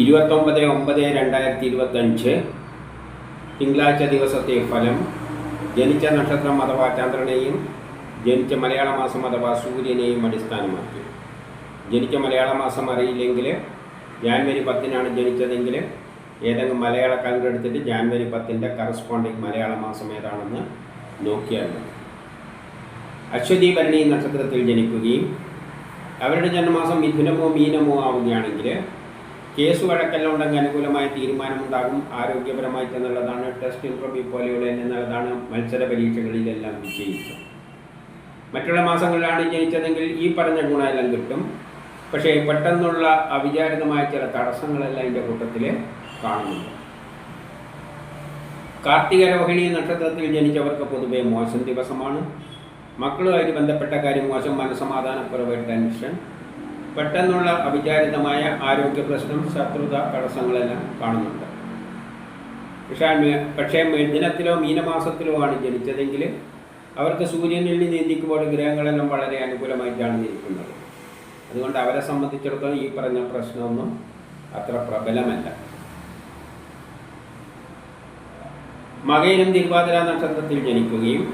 ഇരുപത്തൊമ്പത് ഒമ്പത് രണ്ടായിരത്തി ഇരുപത്തഞ്ച് തിങ്കളാഴ്ച ദിവസത്തെ ഫലം ജനിച്ച നക്ഷത്രം അഥവാ ചന്ദ്രനെയും ജനിച്ച മലയാള മാസം അഥവാ സൂര്യനെയും അടിസ്ഥാനമാക്കി. ജനിച്ച മലയാള മാസം അറിയില്ലെങ്കിൽ ജാൻവരി പത്തിനാണ് ജനിച്ചതെങ്കിൽ ഏതെങ്കിലും മലയാള കലണ്ടർ എടുത്തിട്ട് ജാൻവരി പത്തിന്റെ കറസ്പോണ്ടിങ് മലയാള മാസം ഏതാണെന്ന് നോക്കിയാൽ മതി. അശ്വതി ഭരണി നക്ഷത്രത്തിൽ ജനിക്കുകയും അവരുടെ ജന്മമാസം മിഥുനമോ മീനമോ ആവുകയാണെങ്കിൽ കേസ് വഴക്കെല്ലാം ഉണ്ടെങ്കിൽ അനുകൂലമായ തീരുമാനമുണ്ടാകും. ആരോഗ്യപരമായിട്ട് എന്നുള്ളതാണ് ടെസ്റ്റ് ഇൻട്രോബി പോലെയുള്ള എന്നുള്ളതാണ് മത്സര പരീക്ഷകളിലെല്ലാം വിജയിച്ചത്. മറ്റുള്ള മാസങ്ങളിലാണ് ജനിച്ചതെങ്കിൽ ഈ പറഞ്ഞ ഗുണമെല്ലാം കിട്ടും. പക്ഷേ പെട്ടെന്നുള്ള അവിചാരിതമായ ചില തടസ്സങ്ങളെല്ലാം ഇതിന്റെ കൂട്ടത്തിൽ കാണുന്നുണ്ട്. കാർത്തിക രോഹിണി നക്ഷത്രത്തിൽ ജനിച്ചവർക്ക് പൊതുവെ മോശം ദിവസമാണ്. മക്കളുമായിട്ട് ബന്ധപ്പെട്ട കാര്യം മോശം മനസമാധാനക്കുറവ് ടെൻഷൻ. പെട്ടെന്നുള്ള അവിചാരിതമായ ആരോഗ്യ പ്രശ്നം ശത്രുത തടസ്സങ്ങളെല്ലാം കാണുന്നുണ്ട്. പക്ഷേ പക്ഷേ മിഥുനത്തിലോ മീനമാസത്തിലോ ആണ് ജനിച്ചതെങ്കിൽ അവർക്ക് സൂര്യനിൽ നീന്തിക്കുമ്പോൾ ഗ്രഹങ്ങളെല്ലാം വളരെ അനുകൂലമായിട്ടാണ് ഇരിക്കുന്നത് അതുകൊണ്ട് അവരെ സംബന്ധിച്ചിടത്തോളം ഈ പറഞ്ഞ പ്രശ്നമൊന്നും അത്ര പ്രബലമല്ല. മകയിലും തിരുവാതിര നക്ഷത്രത്തിൽ ജനിക്കുകയും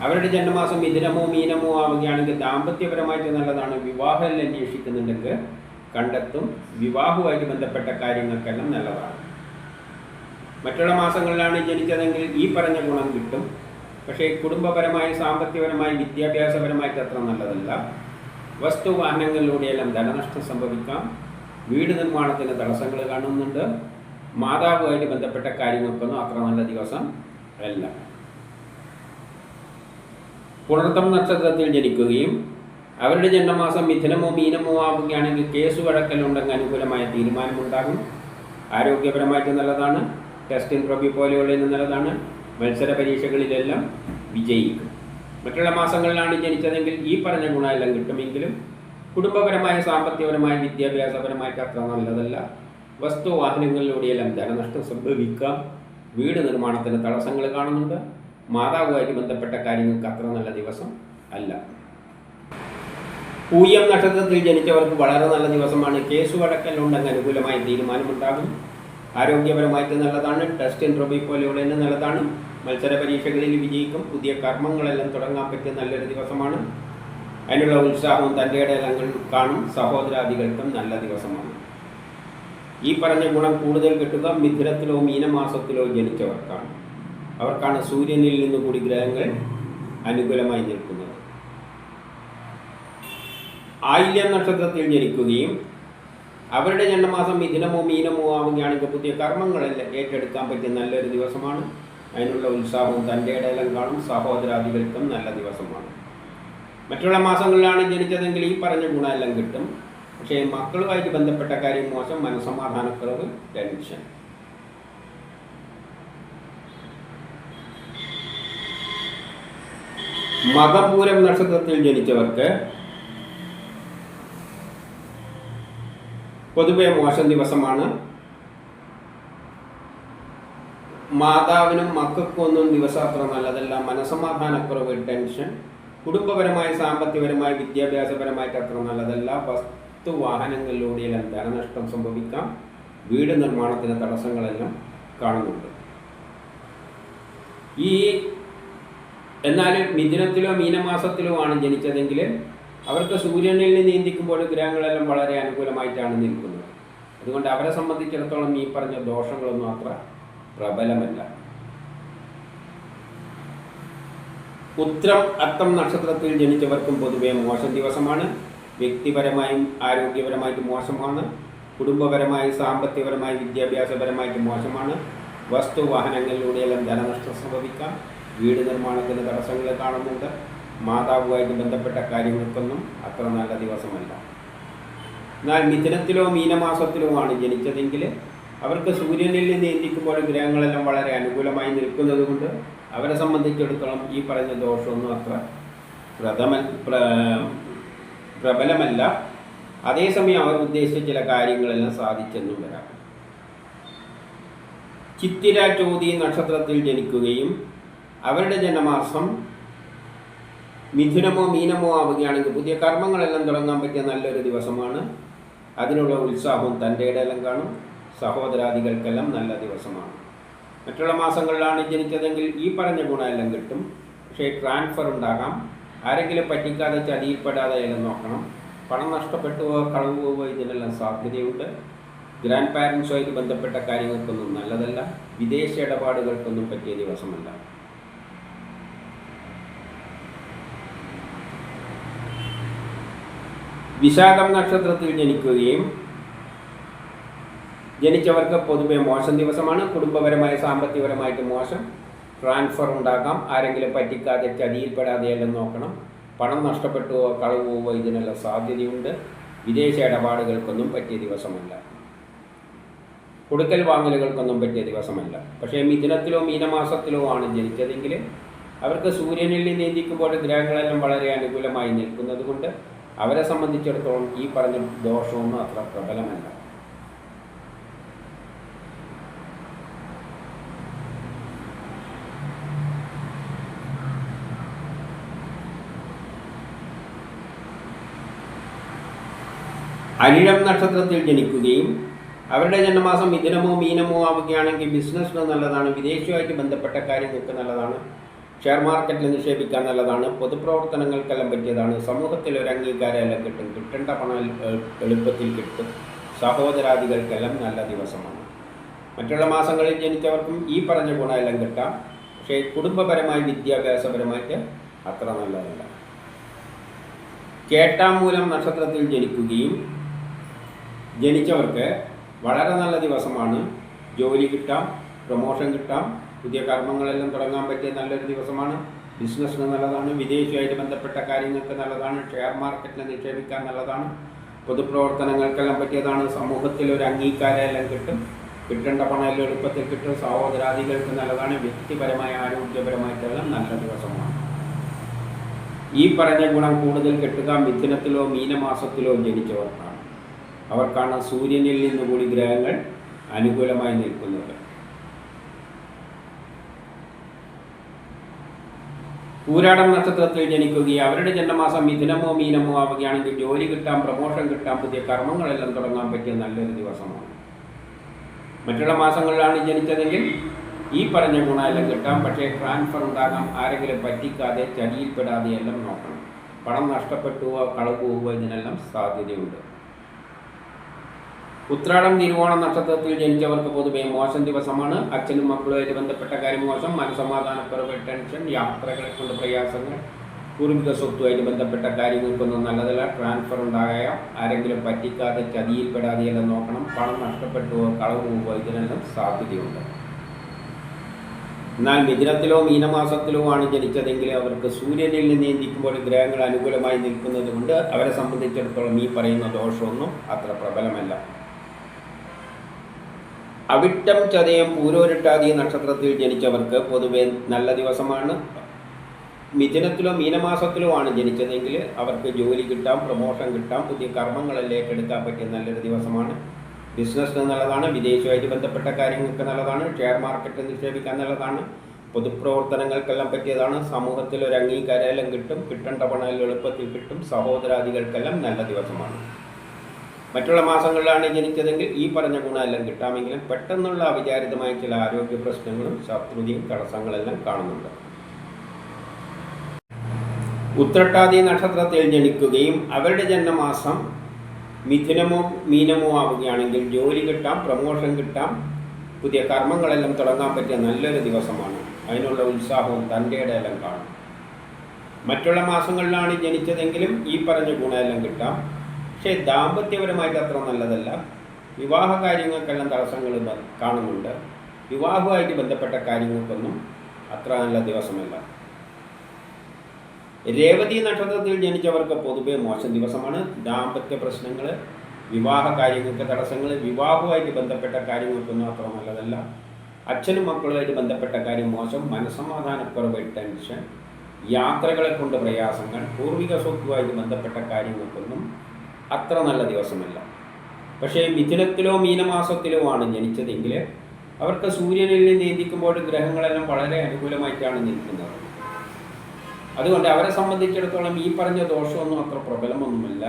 അവരുടെ ജന്മമാസം മിഥുനമോ മീനമോ ആവുകയാണെങ്കിൽ ദാമ്പത്യപരമായിട്ട് നല്ലതാണ്. വിവാഹം അന്വേഷിക്കുന്നുണ്ടെങ്കിൽ കണ്ടെത്തും. വിവാഹവുമായിട്ട് ബന്ധപ്പെട്ട കാര്യങ്ങൾക്കെല്ലാം നല്ലതാണ്. മറ്റുള്ള മാസങ്ങളിലാണ് ജനിച്ചതെങ്കിൽ ഈ പറഞ്ഞ ഗുണം കിട്ടും. പക്ഷേ കുടുംബപരമായി സാമ്പത്തികപരമായി വിദ്യാഭ്യാസപരമായിട്ട് അത്ര നല്ലതല്ല. വസ്തു വാഹനങ്ങളിലൂടെയെല്ലാം ധനനഷ്ടം സംഭവിക്കാം. വീട് നിർമ്മാണത്തിന് തടസ്സങ്ങൾ കാണുന്നുണ്ട്. മാതാവുമായിട്ട് ബന്ധപ്പെട്ട കാര്യങ്ങൾക്കൊന്നും അത്ര നല്ല ദിവസം അല്ല. പുണർത്തം നക്ഷത്രത്തിൽ ജനിക്കുകയും അവരുടെ ജന്മമാസം മിഥുനമോ മീനമോ ആവുകയാണെങ്കിൽ കേസ് വഴക്കലുണ്ടെങ്കിൽ അനുകൂലമായ തീരുമാനമുണ്ടാകും. ആരോഗ്യപരമായിട്ട് നല്ലതാണ്. ടെസ്റ്റ് ഇൻട്രോബി പോലെയുള്ള നല്ലതാണ്. മത്സര പരീക്ഷകളിലെല്ലാം വിജയിക്കും. മറ്റുള്ള മാസങ്ങളിലാണ് ജനിച്ചതെങ്കിൽ ഈ പറഞ്ഞ ഗുണമെല്ലാം കിട്ടുമെങ്കിലും കുടുംബപരമായ സാമ്പത്തികപരമായ വിദ്യാഭ്യാസപരമായിട്ട് അത്ര നല്ലതല്ല. വസ്തു വാഹനങ്ങളിലൂടെയെല്ലാം ധനനഷ്ടം സംഭവിക്കാം. വീട് നിർമ്മാണത്തിന് തടസ്സങ്ങൾ കാണുന്നുണ്ട്. മാതാവുമായിട്ട് ബന്ധപ്പെട്ട കാര്യങ്ങൾക്ക് അത്ര നല്ല ദിവസം അല്ല. പൂയം നക്ഷത്രത്തിൽ ജനിച്ചവർക്ക് വളരെ നല്ല ദിവസമാണ്. കേസ് വഴക്കലുണ്ടെങ്കിൽ അനുകൂലമായ തീരുമാനമുണ്ടാകും. ആരോഗ്യപരമായിട്ട് നല്ലതാണ്. ടെസ്റ്റ് ഇൻട്രോബി പോലെയുള്ള തന്നെ നല്ലതാണ്. മത്സര പരീക്ഷകളിൽ വിജയിക്കും. പുതിയ കർമ്മങ്ങളെല്ലാം തുടങ്ങാൻ പറ്റിയ നല്ലൊരു ദിവസമാണ്. അതിനുള്ള ഉത്സാഹവും തന്റെ ഇടയിലങ്ങൾ കാണും. സഹോദരാദികൾക്കും നല്ല ദിവസമാണ്. ഈ പറഞ്ഞ ഗുണം കൂടുതൽ കിട്ടുക മിഥുനത്തിലോ മീനമാസത്തിലോ ജനിച്ചവർക്കാണ്. അവർക്കാണ് സൂര്യനിൽ നിന്ന് കൂടി ഗ്രഹങ്ങൾ അനുകൂലമായി നിൽക്കുന്നത്. ആയില്യം നക്ഷത്രത്തിൽ ജനിക്കുകയും അവരുടെ ജന്മമാസം മിഥുനമോ മീനമോ ആവുകയാണെങ്കിൽ പുതിയ കർമ്മങ്ങളെല്ലാം ഏറ്റെടുക്കാൻ പറ്റിയ നല്ലൊരു ദിവസമാണ്. അതിനുള്ള ഉത്സാഹവും തന്റെ ഇടയിലും കാണും. സഹോദരാദികൾക്കും നല്ല ദിവസമാണ്. മറ്റുള്ള മാസങ്ങളിലാണ് ജനിച്ചതെങ്കിൽ ഈ പറഞ്ഞ ഗുണമെല്ലാം കിട്ടും. പക്ഷേ മക്കളുമായിട്ട് ബന്ധപ്പെട്ട കാര്യം മോശം. മനസമാധാനക്കുറവ് ടെൻഷൻ. മകപൂരം നക്ഷത്രത്തിൽ ജനിച്ചവർക്ക് പൊതുവെ മോശം ദിവസമാണ്. മാതാവിനും മക്കൾക്കൊന്നും ദിവസം അത്ര നല്ലതല്ല. മനസമാധാനക്കുറവ് ടെൻഷൻ. കുടുംബപരമായി സാമ്പത്തികപരമായി വിദ്യാഭ്യാസപരമായിട്ട് അത്ര നല്ലതല്ല. വസ്തു വാഹനങ്ങളിലൂടെയെല്ലാം ധനനഷ്ടം സംഭവിക്കാം. വീട് നിർമ്മാണത്തിന് തടസ്സങ്ങളെല്ലാം കാണുന്നുണ്ട്. ഈ എന്നാൽ മിഥുനത്തിലോ മീനമാസത്തിലോ ആണ് ജനിച്ചതെങ്കിൽ അവർക്ക് സൂര്യനിൽ നീന്തിക്കുമ്പോൾ ഗ്രഹങ്ങളെല്ലാം വളരെ അനുകൂലമായിട്ടാണ് നിൽക്കുന്നത്. അതുകൊണ്ട് അവരെ സംബന്ധിച്ചിടത്തോളം ഈ പറഞ്ഞ ദോഷങ്ങളൊന്നും അത്ര പ്രബലമല്ല. ഉത്രം അത്തം നക്ഷത്രത്തിൽ ജനിച്ചവർക്കും പൊതുവേ മോശം ദിവസമാണ്. വ്യക്തിപരമായും ആരോഗ്യപരമായിട്ട് മോശമാണ്. കുടുംബപരമായി സാമ്പത്തികപരമായി വിദ്യാഭ്യാസപരമായിട്ട് മോശമാണ്. വസ്തു വാഹനങ്ങളിലൂടെയെല്ലാം ധനനഷ്ടം സംഭവിക്കാം. വീട് നിർമ്മാണത്തിന് തടസ്സങ്ങൾ കാണുന്നുണ്ട്. മാതാവുമായിട്ട് ബന്ധപ്പെട്ട കാര്യങ്ങൾക്കൊന്നും അത്ര നല്ല ദിവസമല്ല. എന്നാൽ മിഥുനത്തിലോ മീനമാസത്തിലോ ആണ് ജനിച്ചതെങ്കിൽ അവർക്ക് സൂര്യനിൽ നിന്ന് എത്തിക്കുമ്പോൾ ഗ്രഹങ്ങളെല്ലാം വളരെ അനുകൂലമായി നിൽക്കുന്നത് കൊണ്ട് അവരെ സംബന്ധിച്ചിടത്തോളം ഈ പറഞ്ഞ ദോഷമൊന്നും അത്ര പ്രഥമ പ്ര- പ്രബലമല്ല. അതേസമയം അവർ ഉദ്ദേശിച്ച ചില കാര്യങ്ങളെല്ലാം സാധിച്ചെന്നും വരാം. ചിത്തിര ചോതി നക്ഷത്രത്തിൽ ജനിക്കുകയും അവരുടെ ജന്മമാസം മിഥുനമോ മീനമോ ആവുകയാണെങ്കിൽ പുതിയ കർമ്മങ്ങളെല്ലാം തുടങ്ങാൻ പറ്റിയ നല്ലൊരു ദിവസമാണ്. അതിനുള്ള ഉത്സാഹവും തന്റെ ഇടയിലും കാണും. സഹോദരാദികൾക്കെല്ലാം നല്ല ദിവസമാണ്. മറ്റുള്ള മാസങ്ങളിലാണ് ജനിച്ചതെങ്കിൽ ഈ പറഞ്ഞ ഗുണമെല്ലാം കിട്ടും. പക്ഷേ ട്രാൻസ്ഫർ ഉണ്ടാകാം. ആരെങ്കിലും പറ്റിക്കാതെ ചതിയിൽപ്പെടാതെ എല്ലാം നോക്കണം. പണം നഷ്ടപ്പെട്ടു പോവുക കളവ് പോവുക ഇതിനെല്ലാം സാധ്യതയുണ്ട്. ഗ്രാൻഡ് പാരൻസുമായിട്ട് ബന്ധപ്പെട്ട കാര്യങ്ങൾക്കൊന്നും നല്ലതല്ല. വിദേശ ഇടപാടുകൾക്കൊന്നും പറ്റിയ ദിവസമല്ല. വിശാഖം നക്ഷത്രത്തിൽ ജനിക്കുകയും ജനിച്ചവർക്ക് പൊതുവെ മോശം ദിവസമാണ്. കുടുംബപരമായ സാമ്പത്തികപരമായിട്ട് മോശം. ട്രാൻസ്ഫർ ഉണ്ടാക്കാം. ആരെങ്കിലും പറ്റിക്കാതെ ചതിയിൽപ്പെടാതെ എല്ലാം നോക്കണം. പണം നഷ്ടപ്പെട്ടുവോ കളവുവോ ഇതിനുള്ള സാധ്യതയുണ്ട്. വിദേശ ഇടപാടുകൾക്കൊന്നും പറ്റിയ ദിവസമല്ല. കൊടുക്കൽ വാങ്ങലുകൾക്കൊന്നും പറ്റിയ ദിവസമല്ല. പക്ഷേ മിഥുനത്തിലോ മീനമാസത്തിലോ ആണ് ജനിച്ചതെങ്കിൽ അവർക്ക് സൂര്യനിൽ നീന്തിക്കുമ്പോൾ ഗ്രഹങ്ങളെല്ലാം വളരെ അനുകൂലമായി നിൽക്കുന്നത് കൊണ്ട് അവരെ സംബന്ധിച്ചിടത്തോളം ഈ പറഞ്ഞ ദോഷമൊന്നും അത്ര പ്രബലമല്ല. അനിഴം നക്ഷത്രത്തിൽ ജനിക്കുകയും അവരുടെ ജന്മമാസം മിഥുനമോ മീനമോ ആവുകയാണെങ്കിൽ ബിസിനസ്സിന് നല്ലതാണ് വിദേശവുമായിട്ട് ബന്ധപ്പെട്ട കാര്യങ്ങൾക്ക് നല്ലതാണ്. ഷെയർ മാർക്കറ്റിൽ നിക്ഷേപിക്കാൻ നല്ലതാണ്. പൊതുപ്രവർത്തനങ്ങൾക്കെല്ലാം പറ്റിയതാണ്. സമൂഹത്തിൽ ഒരു അംഗീകാരമെല്ലാം കിട്ടും. കിട്ടേണ്ട പണം എളുപ്പത്തിൽ കിട്ടും. സഹോദരാദികൾക്കെല്ലാം നല്ല ദിവസമാണ്. മറ്റുള്ള മാസങ്ങളിൽ ജനിച്ചവർക്കും ഈ പറഞ്ഞ ഗുണമെല്ലാം കിട്ടാം. പക്ഷേ കുടുംബപരമായി വിദ്യാഭ്യാസപരമായിട്ട് അത്ര നല്ലതല്ല. കേട്ടാം മൂലം നക്ഷത്രത്തിൽ ജനിക്കുകയും ജനിച്ചവർക്ക് വളരെ നല്ല ദിവസമാണ്. ജോലി കിട്ടാം പ്രൊമോഷൻ കിട്ടാം പുതിയ കർമ്മങ്ങളെല്ലാം തുടങ്ങാൻ പറ്റിയ നല്ലൊരു ദിവസമാണ്. ബിസിനസ്സിന് നല്ലതാണ് വിദേശമായിട്ട് ബന്ധപ്പെട്ട കാര്യങ്ങൾക്ക് നല്ലതാണ് ഷെയർ മാർക്കറ്റിൽ നിക്ഷേപിക്കാൻ നല്ലതാണ്. പൊതുപ്രവർത്തനങ്ങൾക്കെല്ലാം പറ്റിയതാണ്. സമൂഹത്തിൽ ഒരു അംഗീകാരം എല്ലാം കിട്ടും. കിട്ടേണ്ട പണം എല്ലാം എളുപ്പത്തിൽ കിട്ടും. സഹോദരാദികൾക്ക് നല്ലതാണ്. വ്യക്തിപരമായ ആരോഗ്യപരമായിട്ടെല്ലാം നല്ല ദിവസമാണ്. ഈ പറഞ്ഞ ഗുണം കൂടുതൽ കിട്ടുക മിഥുനത്തിലോ മീനമാസത്തിലോ ജനിച്ചവർക്കാണ്. അവർക്കാണ് സൂര്യനിൽ നിന്ന് കൂടി ഗ്രഹങ്ങൾ അനുകൂലമായി നിൽക്കുന്നത്. പൂരാടം നക്ഷത്രത്തിൽ ജനിക്കുകയും അവരുടെ ജന്മമാസം മിഥുനമോ മീനമോ ആവുകയാണെങ്കിൽ ജോലി കിട്ടാം പ്രമോഷൻ കിട്ടാം പുതിയ കർമ്മങ്ങളെല്ലാം തുടങ്ങാൻ പറ്റിയ നല്ലൊരു ദിവസമാണ്. മറ്റുള്ള മാസങ്ങളിലാണ് ജനിച്ചതെങ്കിൽ ഈ പറഞ്ഞ ഗുണമെല്ലാം കിട്ടാം. പക്ഷേ ട്രാൻസ്ഫർ ഉണ്ടാകാം ആരെങ്കിലും പറ്റിക്കാതെ ചടിയിൽപ്പെടാതെ എല്ലാം നോക്കണം. പണം നഷ്ടപ്പെട്ടുവോ കളവ് പോവുക ഇതിനെല്ലാം സാധ്യതയുണ്ട്. ഉത്രാടം തിരുവോണം നക്ഷത്രത്തിൽ ജനിച്ചവർക്ക് പൊതുവെ മോശം ദിവസമാണ്. അച്ഛനും മക്കളുമായിട്ട് ബന്ധപ്പെട്ട കാര്യം മോശം. മനസമാധാനക്കുറവ് ടെൻഷൻ യാത്രകളെ കൊണ്ട് പ്രയാസങ്ങൾ പൂർവിക സ്വത്തുമായിട്ട് ബന്ധപ്പെട്ട കാര്യങ്ങൾക്കൊന്നും നല്ലതല്ല. ട്രാൻസ്ഫർ ഉണ്ടായ ആരെങ്കിലും പറ്റിക്കാതെ ചതിയിൽപ്പെടാതെയെല്ലാം നോക്കണം. പണം നഷ്ടപ്പെട്ടുവോ കളവ് പോകുമ്പോൾ ഇതിനെല്ലാം സാധ്യതയുണ്ട്. എന്നാൽ മിഥുനത്തിലോ മീനമാസത്തിലോ ആണ് ജനിച്ചതെങ്കിൽ അവർക്ക് സൂര്യനിൽ നിന്ന് നീന്തിക്കുമ്പോൾ ഗ്രഹങ്ങൾ അനുകൂലമായി നിൽക്കുന്നതുകൊണ്ട് അവരെ സംബന്ധിച്ചിടത്തോളം ഈ പറയുന്ന ദോഷമൊന്നും അത്ര പ്രബലമല്ല. അവിട്ടം ചതയം പൂരോരിട്ടാതി നക്ഷത്രത്തിൽ ജനിച്ചവർക്ക് പൊതുവെ നല്ല ദിവസമാണ്. മിഥുനത്തിലോ മീനമാസത്തിലോ ആണ് ജനിച്ചതെങ്കിൽ അവർക്ക് ജോലി കിട്ടാം പ്രൊമോഷൻ കിട്ടാം പുതിയ കർമ്മങ്ങളിലേക്ക് എടുക്കാൻ പറ്റിയ നല്ലൊരു ദിവസമാണ്. ബിസിനസ് നല്ലതാണ് വിദേശവുമായിട്ട് ബന്ധപ്പെട്ട കാര്യങ്ങൾക്ക് നല്ലതാണ് ഷെയർ മാർക്കറ്റ് നിക്ഷേപിക്കാൻ നല്ലതാണ് പൊതുപ്രവർത്തനങ്ങൾക്കെല്ലാം പറ്റിയതാണ്. സമൂഹത്തിൽ ഒരു അംഗീകാരം കിട്ടും കിട്ടേണ്ട പണം എളുപ്പത്തിൽ കിട്ടും സഹോദരാദികൾക്കെല്ലാം നല്ല ദിവസമാണ്. മറ്റുള്ള മാസങ്ങളിലാണ് ജനിച്ചതെങ്കിൽ ഈ പറഞ്ഞ ഗുണമെല്ലാം കിട്ടാമെങ്കിലും പെട്ടെന്നുള്ള അവിചാരിതമായ ചില ആരോഗ്യ പ്രശ്നങ്ങളും ശത്രുതയും തടസ്സങ്ങളെല്ലാം കാണുന്നുണ്ട്. ഉത്രട്ടാതി നക്ഷത്രത്തിൽ ജനിക്കുകയും അവരുടെ ജന്മമാസം മിഥുനമോ മീനമോ ആവുകയാണെങ്കിൽ ജോലി കിട്ടാം പ്രമോഷൻ കിട്ടാം പുതിയ കർമ്മങ്ങളെല്ലാം തുടങ്ങാൻ പറ്റിയ നല്ലൊരു ദിവസമാണ്. അതിനുള്ള ഉത്സാഹവും തന്റെ കാണും. മറ്റുള്ള മാസങ്ങളിലാണ് ജനിച്ചതെങ്കിലും ഈ പറഞ്ഞ ഗുണമെല്ലാം കിട്ടാം. പക്ഷേ ദാമ്പത്യപരമായിട്ട് അത്ര നല്ലതല്ല. വിവാഹ കാര്യങ്ങൾക്കെല്ലാം തടസ്സങ്ങൾ കാണുന്നുണ്ട്. വിവാഹവുമായിട്ട് ബന്ധപ്പെട്ട കാര്യങ്ങൾക്കൊന്നും അത്ര നല്ല ദിവസമല്ല. രേവതി നക്ഷത്രത്തിൽ ജനിച്ചവർക്ക് പൊതുവെ മോശം ദിവസമാണ്. ദാമ്പത്യ പ്രശ്നങ്ങൾ വിവാഹ കാര്യങ്ങൾക്ക് തടസ്സങ്ങൾ വിവാഹവുമായിട്ട് ബന്ധപ്പെട്ട കാര്യങ്ങൾക്കൊന്നും അത്ര നല്ലതല്ല. അച്ഛനും മക്കളുമായിട്ട് ബന്ധപ്പെട്ട കാര്യം മോശം. മനസ്സമാധാനക്കുറവ് ടെൻഷൻ യാത്രകളെ കൊണ്ട് പ്രയാസങ്ങൾ പൂർവിക സ്വത്തുമായിട്ട് ബന്ധപ്പെട്ട കാര്യങ്ങൾക്കൊന്നും അത്ര നല്ല ദിവസമല്ല. പക്ഷേ മിഥുനത്തിലോ മീനമാസത്തിലോ ആണ് ജനിച്ചതെങ്കിൽ അവർക്ക് സൂര്യനിൽ നീന്തിക്കുമ്പോൾ ഗ്രഹങ്ങളെല്ലാം വളരെ അനുകൂലമായിട്ടാണ് നിൽക്കുന്നത്. അതുകൊണ്ട് അവരെ സംബന്ധിച്ചിടത്തോളം ഈ പറഞ്ഞ ദോഷമൊന്നും അത്ര പ്രബലമൊന്നുമല്ല.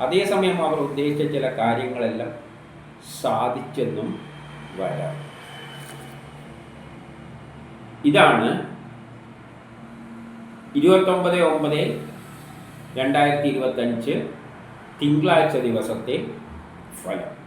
അതേസമയം അവർ ഉദ്ദേശിച്ച ചില കാര്യങ്ങളെല്ലാം സാധിച്ചെന്നും വരാം. ഇതാണ് ഇരുപത്തൊമ്പത് ഒമ്പത് രണ്ടായിരത്തി ഇരുപത്തഞ്ച് തിങ്കളാഴ്ച ദിവസത്തെ ഫലം